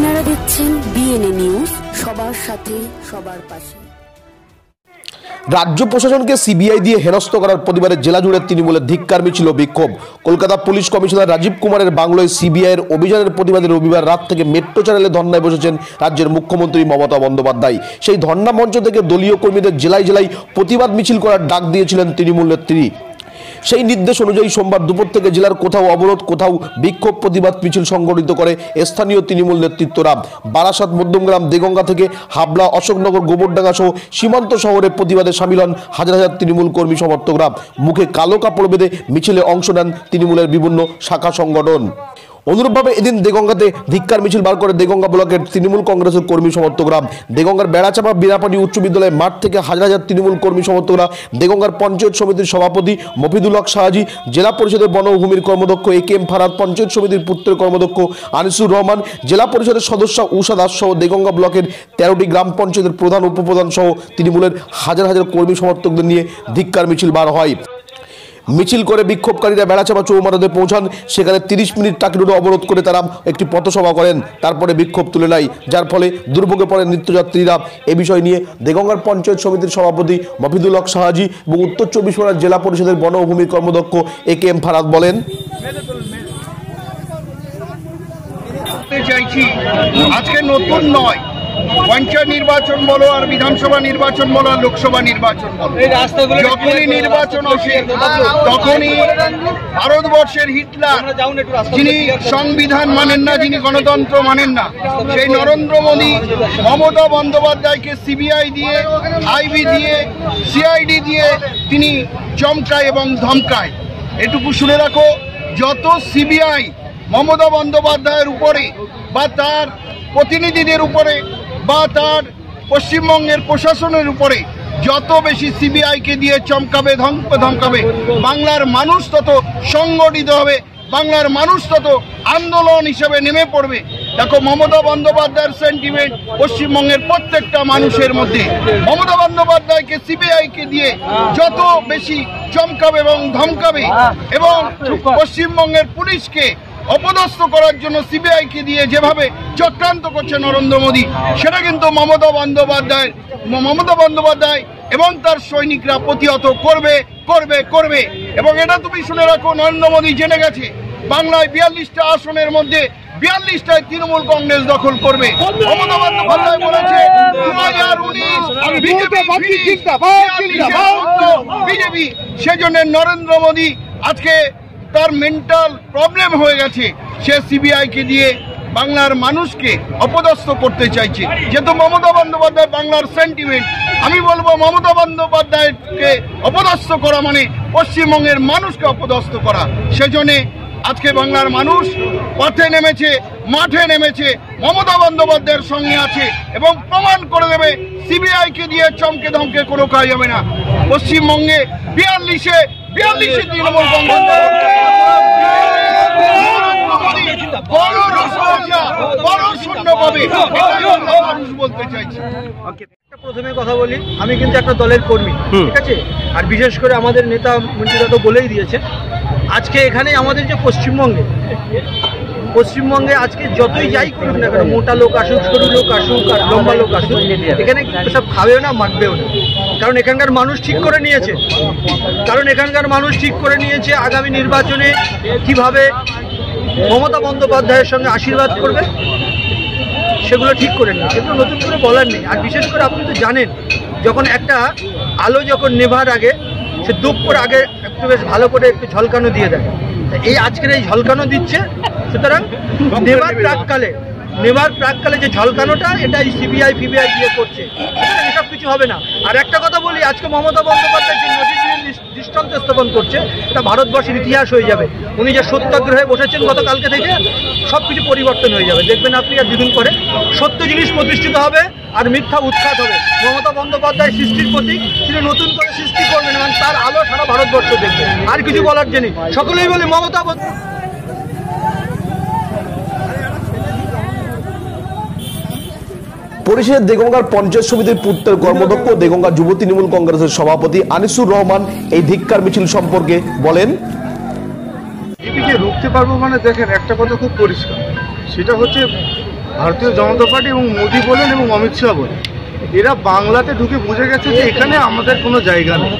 আপনারা দেখছেন BNA news সবার সাথে, সবার পাশে। রাজ্য প্রশাসনকে সিবিআই দিয়ে হেনস্থ করার প্রতিবাদে জেলা জুড়ে তৃণমূলের ধিক্কার মিছিল বিক্ষোভ। কলকাতা পুলিশ কমিশনার রাজীব কুমারের বাংলোয় সিবিআইয়ের অভিযানের প্রতিবাদে রবিবার রাত থেকে মেট্রো চ্যানেলে ধর্নায় বসেছেন রাজ্যের মুখ্যমন্ত্রী মমতা বন্দ্যোপাধ্যায়। সেই ধর্না মঞ্চ থেকে দলীয় কর্মীদের জেলায় জেলায় প্রতিবাদ মিছিল করার ডাক দিয়েছিলেন তৃণমূল নেত্রী। সেই নির্দেশ অনুযায়ী সোমবার দুপুর থেকে জেলার কোথাও অবরোধ, কোথাও বিক্ষোভ প্রতিবাদ মিছিল সংগঠিত করে স্থানীয় তৃণমূল নেতৃত্বরা বারাসাত, মধ্যমগ্রাম, দেগঙ্গা থেকে হাবলা অশোকনগর, গোবরডাঙ্গা সহ সীমান্ত শহরে প্রতিবাদে সামিল হন হাজার হাজার তৃণমূল কর্মী সমর্থকরা। মুখে কালো কাপড় বেঁধে মিছিলে অংশ নেন তৃণমূলের বিভিন্ন শাখা সংগঠন। অনুরূপভাবে এদিন দেগঙ্গাতে ধিক্কার মিছিল বার করে দেগঙ্গা ব্লকের তৃণমূল কংগ্রেসের কর্মী সমর্থকরা। দেগঙ্গার বেড়াচাপা বিনাপাটি উচ্চ বিদ্যালয়ের মাঠ থেকে হাজার হাজার তৃণমূল কর্মী সমর্থকরা, দেগঙ্গার পঞ্চায়েত সমিতির সভাপতি মফিদুল হক শাহাজি, জেলা পরিষদের বনভূমির কর্মদক্ষ A K M Farhad, panchayat সমিতির পুত্রের কর্মদক্ষ আনিসুর রহমান, জেলা পরিষদের সদস্য উষা দাস সহ দেগঙ্গা ব্লকের তেরোটি গ্রাম পঞ্চায়েতের প্রধান উপপ্রধান সহ তৃণমূলের হাজার হাজার কর্মী সমর্থকদের নিয়ে ধিক্কার মিছিল বার হয়। মিছিল করে বিক্ষোভকারীরা বেড়াচাপা চৌমারাতে পৌঁছান। সেখানে তিরিশ মিনিট টাকি রোড অবরোধ করে তারা একটি পথসভা করেন। তারপরে বিক্ষোভ তুলে নেয়, যার ফলে দুর্ভোগে পড়ে নিত্যযাত্রীরা। এ বিষয় নিয়ে দেগঙ্গার পঞ্চায়েত সমিতির সভাপতি মফিদুল হক শাহাজি এবং উত্তর চব্বিশ পরগনা জেলা পরিষদের বনভূমির কর্মদক্ষ এ কে এম ফারাদ বলেন চাইছি, আজকে নতুন নয় পঞ্চায়েত নির্বাচন বলো আর বিধানসভা নির্বাচন বলো আর লোকসভা নির্বাচন বলো। যখনই নির্বাচন আসে তখনই ভারতবর্ষের হিটলার যিনি সংবিধান মানেন না যিনি গণতন্ত্র মানেন না সেই নরেন্দ্র মোদী মমতা বন্দ্যোপাধ্যায়কে সিবিআই দিয়ে আইবি দিয়ে সিআইডি দিয়ে তিনি চমকায় এবং ধমকায়। এটুকু শুনে রাখো যত সিবিআই মমতা বন্দ্যোপাধ্যায়ের উপরে বা তার প্রতিনিধিদের উপরে বা তার পশ্চিমবঙ্গের প্রশাসনের উপরে যত বেশি সিবিআইকে দিয়ে চমকাবে ধমক ধমকাবে বাংলার মানুষ তত সংগঠিত হবে বাংলার মানুষ তত আন্দোলন হিসেবে নেমে পড়বে। দেখো মমতা বন্দ্যোপাধ্যায়ের সেন্টিমেন্ট পশ্চিমবঙ্গের প্রত্যেকটা মানুষের মধ্যে। মমতা বন্দ্যোপাধ্যায়কে সিবিআইকে দিয়ে যত বেশি চমকাবে এবং ধমকাবে এবং পশ্চিমবঙ্গের পুলিশকে অপদস্থ করার জন্য সিবিআইকে দিয়ে যেভাবে চক্রান্ত করছে নরেন্দ্র মোদী সেটা কিন্তু মমতা বন্দ্যোপাধ্যায় মমতা বন্দ্যোপাধ্যায় এবং তার সৈনিকরা প্রতিহত করবে করবে করবে। এবং এটা তুমি শুনে রাখো নরেন্দ্র মোদী জেনে গেছে বাংলায় বিয়াল্লিশটা আসনের মধ্যে বিয়াল্লিশটায় তৃণমূল কংগ্রেস দখল করবে। মমতা বন্দ্যোপাধ্যায় বলেছে দু হাজার উনিশ বিজেপি। সেজন্য নরেন্দ্র মোদী আজকে তার মেন্টাল প্রবলেম হয়ে গেছে। সে সিবিআইকে দিয়ে বাংলার মানুষকে অপদস্থ করতে চাইছে। যেহেতু মমতা বন্দ্যোপাধ্যায় বাংলার সেন্টিমেন্ট আমি বলব মমতা বন্দ্যোপাধ্যায়কে অপদস্থ করা মানে পশ্চিমবঙ্গের মানুষকে অপদস্থ করা। সেজন্যে আজকে বাংলার মানুষ পথে নেমেছে, মাঠে নেমেছে, মমতা বন্দ্যোপাধ্যায়ের সঙ্গে আছে এবং প্রমাণ করে দেবে সিবিআইকে দিয়ে চমকে ধমকে কোনো কাজ হবে না। পশ্চিমবঙ্গে বিয়াল্লিশে বিয়াল্লিশে তৃণমূল প্রথমে কথা বলি আমি কিন্তু একটা দলের কর্মী ঠিক আছে? আর বিশেষ করে আমাদের নেতা মন্ত্রীরা তো বলেই দিয়েছে। আজকে এখানে আমাদের যে পশ্চিমবঙ্গে পশ্চিমবঙ্গে আজকে যতই যাই করুক না কেন, মোটা লোক আসুক, সরু লোক আসুক আর লম্বা লোক আসুক, এখানে সব খাবেও না, মাখবেও না। কারণ এখানকার মানুষ ঠিক করে নিয়েছে। কারণ এখানকার মানুষ ঠিক করে নিয়েছে আগামী নির্বাচনে কীভাবে মমতা বন্দ্যোপাধ্যায়ের সঙ্গে আশীর্বাদ করবে, সেগুলো ঠিক করে নিই কিন্তু নতুন করে বলার নেই। আর বিশেষ করে আপনি তো জানেন, যখন একটা আলো যখন নেভার আগে, সে দুপ করে আগে একটু বেশ ভালো করে একটু ঝলকানো দিয়ে দেয়। এই আজকের এই ঝলকানো দিচ্ছে সুতরাং নেবার প্রাককালে নেবার প্রাককালে যে ঝলকানোটা, এটা সিবিআই ফিবিআই দিয়ে করছে। এসব কিছু হবে না। আর একটা কথা বলি, আজকে মমতা বন্দ্যোপাধ্যায় যে দৃষ্টান্ত স্থাপন করছে, এটা ভারতবর্ষের ইতিহাস হয়ে যাবে। উনি যে সত্যাগ্রহে বসেছেন গতকালকে থেকে, সব কিছু পরিবর্তন হয়ে যাবে। দেখবেন আপনি আর দুদিন পরে সত্য জিনিস প্রতিষ্ঠিত হবে আর মিথ্যা উৎখাত হবে। মমতা বন্দ্যোপাধ্যায় সৃষ্টির প্রতীক, তিনি নতুন করে সৃষ্টি করবেন এবং তার আলো সারা ভারতবর্ষ দেখবে। আর কিছু বলার জন্য সকলেই বলি, মমতা পরিষদের দেগঙ্গার পঞ্চায়েত সমিতির পুত্রের কর্মদক্ষ দেগঙ্গা যুব তৃণমূল কংগ্রেসের সভাপতি আনিসুর রহমান এই ধিক্কার মিছিল সম্পর্কে বলেন। এটিকে রুখতে পারব মানে দেখেন, একটা কথা খুব পরিষ্কার। সেটা হচ্ছে ভারতীয় জনতা পার্টি এবং মোদী বলেন এবং অমিত শাহ বলেন। এরা বাংলাতে ঢুকে বুঝে গেছে যে এখানে আমাদের কোনো জায়গা নেই।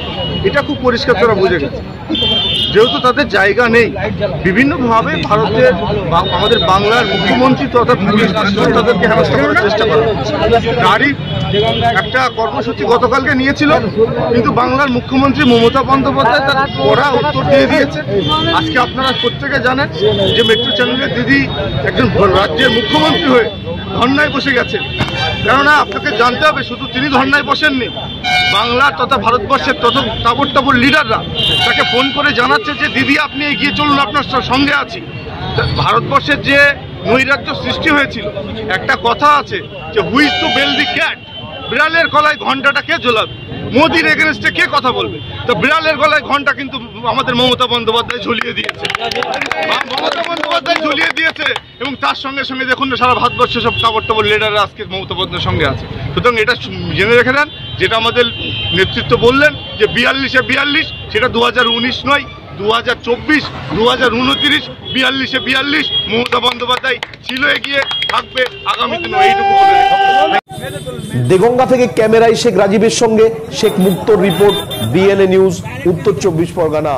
এটা খুব পরিষ্কার তারা বুঝে গেছে। যেহেতু তাদের জায়গা নেই, বিভিন্নভাবে ভারতের আমাদের বাংলার মুখ্যমন্ত্রী তথা তাদেরকে হেনস্থা করার চেষ্টা করে তারই একটা কর্মসূচি গতকালকে নিয়েছিল, কিন্তু বাংলার মুখ্যমন্ত্রী মমতা বন্দ্যোপাধ্যায় তার কড়া উত্তর দিয়ে দিয়েছে। আজকে আপনারা প্রত্যেকে জানেন যে মেট্রো চ্যানেলের দিদি একজন রাজ্যের মুখ্যমন্ত্রী হয়ে ধর্নায় বসে গেছেন। কেননা আপনাকে জানতে হবে, শুধু তিনি ধর্নায় বসেননি বাংলার তথা ভারতবর্ষের তত তাবর তাবর লিডাররা তাকে ফোন করে জানাচ্ছে যে, দিদি, আপনি এগিয়ে চলুন, আপনার সঙ্গে আছি। ভারতবর্ষের যে নৈরাজ্য সৃষ্টি হয়েছিল, একটা কথা আছে যে who's to bell the cat? বিড়ালের কলায় ঘন্টাটা কে ঝোলাবে? মোদির এগেনস্টে কে কথা বলবে? তো বিড়ালের গলায় ঘণ্টা কিন্তু আমাদের মমতা বন্দ্যোপাধ্যায় ঝুলিয়ে দিয়েছে। মমতা বন্দ্যোপাধ্যায় ঝুলিয়ে দিয়েছে এবং তার সঙ্গে সঙ্গে দেখুন সারা ভারতবর্ষে সব কাপড় টাপড় লিডাররা আজকে মমতা বন্দ্যোপাধ্যায়ের সঙ্গে আছে। সুতরাং এটা জেনে রেখে দেন, যেটা আমাদের নেতৃত্ব বললেন যে বিয়াল্লিশে বিয়াল্লিশ, সেটা দু নয়। দু হাজার চব্বিশ দু হাজার উনত্রিশ বিয়াল্লিশে বিয়াল্লিশ মমতা বন্দ্যোপাধ্যায় ছিল এগিয়ে থাকবে আগামী দিনে। এইটুকু দেগঙ্গা থেকে ক্যামেরায় শেখ রাজীবের সঙ্গে শেখ মুক্তর রিপোর্ট বিএনএ নিউজ উত্তর চব্বিশ পরগনা।